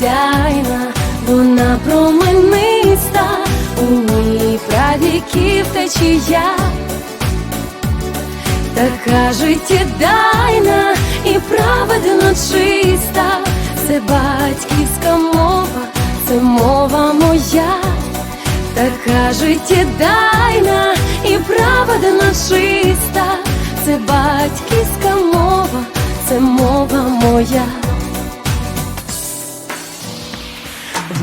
сяйна, вона промениста, у ній правіків течія, така життєдайна і праведно чиста, це батьківська мова, це мова моя, така життєдайна і праведно чиста, це батьківська мова, це мова моя.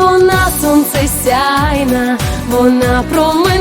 Вона сонце сяйна, вона промен.